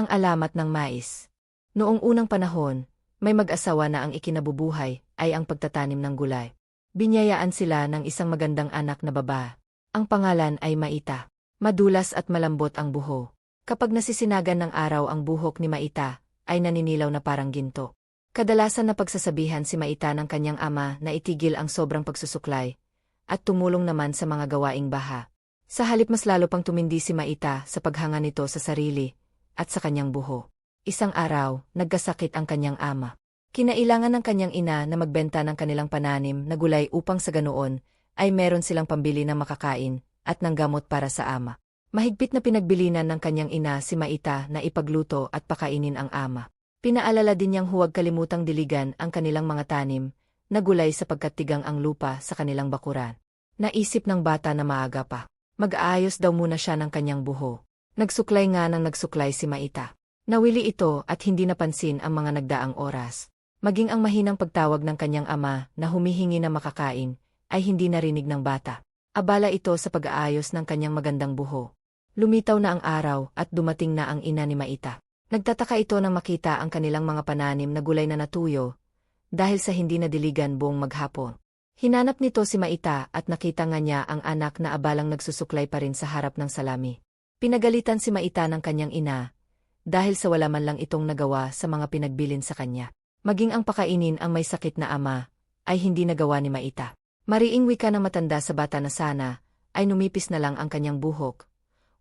Ang alamat ng mais. Noong unang panahon, may mag-asawa na ang ikinabubuhay ay ang pagtatanim ng gulay. Binyayaan sila ng isang magandang anak na baba. Ang pangalan ay Maita. Madulas at malambot ang buho. Kapag nasisinagan ng araw ang buhok ni Maita, ay naninilaw na parang ginto. Kadalasan na pagsasabihan si Maita ng kanyang ama na itigil ang sobrang pagsusuklay, at tumulong naman sa mga gawaing baha. Sa halip mas lalo pang tumindi si Maita sa paghanga nito sa sarili, at sa kanyang buho. Isang araw, nagkasakit ang kanyang ama. Kinailangan ng kanyang ina na magbenta ng kanilang pananim na gulay upang sa ganoon ay meron silang pambili ng makakain at ng gamot para sa ama. Mahigpit na pinagbilinan ng kanyang ina si Maita na ipagluto at pakainin ang ama. Pinaalala din niyang huwag kalimutang diligan ang kanilang mga tanim na gulay sapagkat tigang ang lupa sa kanilang bakuran. Naisip ng bata na maaga pa. Mag-aayos daw muna siya ng kanyang buho. Nagsuklay nga ng nagsuklay si Maita. Nawili ito at hindi napansin ang mga nagdaang oras. Maging ang mahinang pagtawag ng kanyang ama na humihingi na makakain ay hindi narinig ng bata. Abala ito sa pag-aayos ng kanyang magandang buho. Lumitaw na ang araw at dumating na ang ina ni Maita. Nagtataka ito nang makita ang kanilang mga pananim na gulay na natuyo dahil sa hindi nadiligan buong maghapon. Hinanap nito si Maita at nakita nga niya ang anak na abalang nagsusuklay pa rin sa harap ng salami. Pinagalitan si Maita ng kanyang ina, dahil sa wala man lang itong nagawa sa mga pinagbilin sa kanya. Maging ang pakainin ang may sakit na ama, ay hindi nagawa ni Maita. Mariing wika ng matanda sa bata na sana, ay numipis na lang ang kanyang buhok,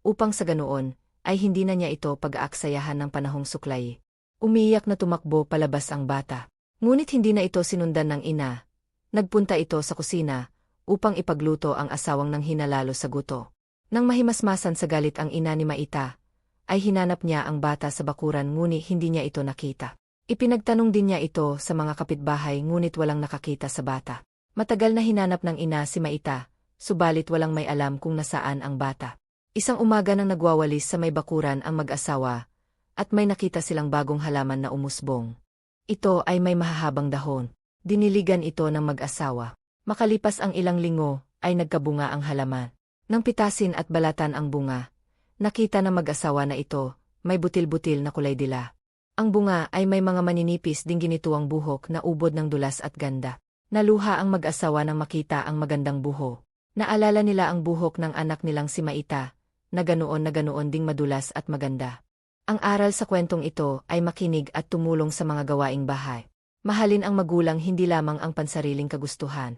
upang sa ganoon, ay hindi na niya ito pag-aaksayahan ng panahong suklay. Umiyak na tumakbo palabas ang bata. Ngunit hindi na ito sinundan ng ina. Nagpunta ito sa kusina, upang ipagluto ang asawang nang hinalalo sa guto. Nang mahimasmasan sa galit ang ina ni Maita, ay hinanap niya ang bata sa bakuran ngunit hindi niya ito nakita. Ipinagtanong din niya ito sa mga kapitbahay ngunit walang nakakita sa bata. Matagal na hinanap ng ina si Maita, subalit walang may alam kung nasaan ang bata. Isang umaga nang nagwawalis sa may bakuran ang mag-asawa, at may nakita silang bagong halaman na umusbong. Ito ay may mahahabang dahon. Diniligan ito ng mag-asawa. Makalipas ang ilang linggo, ay nagkabunga ang halaman. Nang pitasin at balatan ang bunga, nakita na mag-asawa na ito, may butil-butil na kulay dila. Ang bunga ay may mga maninipis ding ginituang buhok na ubod ng dulas at ganda. Naluha ang mag-asawa nang makita ang magandang buho. Naalala nila ang buhok ng anak nilang si Maita, na ganoon na ganoon ding madulas at maganda. Ang aral sa kwentong ito ay makinig at tumulong sa mga gawaing bahay. Mahalin ang magulang hindi lamang ang pansariling kagustuhan,